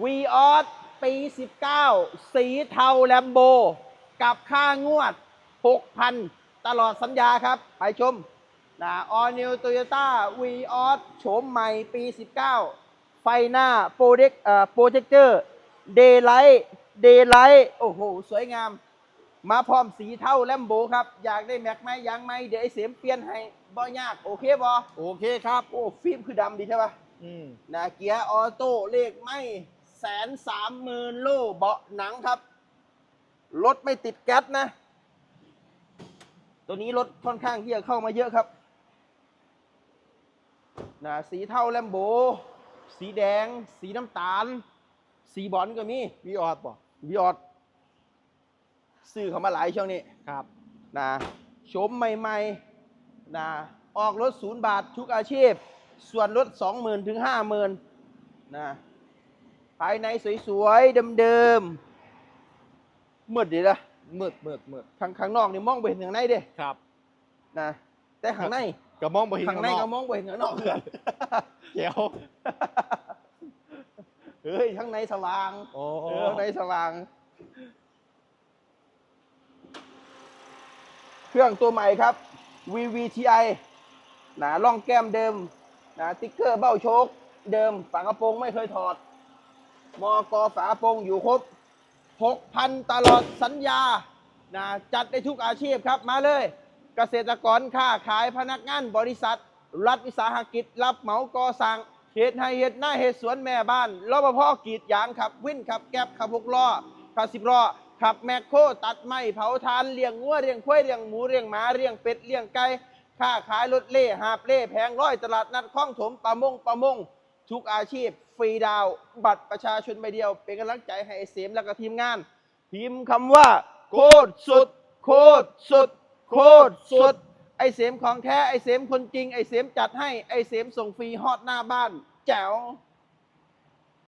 วีออสปี 19 สีเทาแลมโบ กับค่างวด 6,000 ตลอดสัญญาครับ ไปชมนะออนิวโตโยต้าวีออสโฉมใหม่ปี 19 ไฟหน้าโปรเจคเอ่อโปรเจคเตอร์เดย์ไลท์เดย์ไลท์โอ้โห สวยงาม มาพร้อมสีเทาแลมโบครับ อยากได้แม็กไหมยังไหมเดี๋ยวไอ้เสียมเปลี่ยนให้บ่ยาก โอเคบ่โอเคครับ โอ้ ฟิล์มคือดำดีใช่ปะอืมนะเกียร์ออโต้เลขไม่ แสนสามหมื่นโลเบาะหนังครับ รถไม่ติดแก๊สนะ ตัวนี้รถค่อนข้างที่จะเข้ามาเยอะครับนะสีเทาแลมโบ สีแดง สีน้ำตาล สีบอลก็มีวีออดบ่วิออดซื้อเขามาหลายช่วงนี้ครับนะชมใหม่ๆนะออกรถศูนย์บาททุกอาชีพ ส่วนลด20,000ถึง50,000นะ ภายในสวยๆเดิมๆมืดดีละมืดมืดมืดข้างข้างนอกนี่มองไปเห็นข้างในเด้ครับนะแต่ข้างในก็มองบ่เห็นข้างในข้ก็งมองไปเห็นข้างนอกเกินเขียวเฮ้ยข้างในสว่างโอ้เออข้างในสว่าง เครื่องตัวใหม่ครับ VVTi หนาล่องแก้มเดิมหนาติ๊กเกอร์เบ้าโชคเดิมฝากระโปรงไม่เคยถอด มอกฝาโปงอยู่ครบ 6,000 ตลอดสัญญานะจัดได้ทุกอาชีพครับมาเลย เกษตรกรค้าขายพนักงานบริษัท รัฐวิสาหกิจ รับเหมาก่อสร้างเหตุให้เหตุหน้าเหตุสวนแม่บ้านรปภกรีดยางขับวิ่นขับแก๊บขับหกล้อขับสิบล้อขับแมคโครตัดไม้เผาทานเลี้ยงงัวเลี้ยงควายเลี้ยงหมูเลี้ยงหมาเลี้ยงเป็ดเลี้ยงไก่ค้าขายรถเล่หาบเล่แพงร้อยตลาดนัดคลองถมประมงประมง ทุกอาชีพ ฟรีดาวบัตรประชาชนใบเดียว เป็นกำลังใจให้ไอเสมและก็ทีมงาน พิมพ์คำว่า โคตรสุด โคตรสุด โคตรสุด ไอเสมของแท้ไอเสมคนจริง ไอเสมจัดให้ไอเสมส่งฟรีฮอตหน้าบ้าน แจ๋ว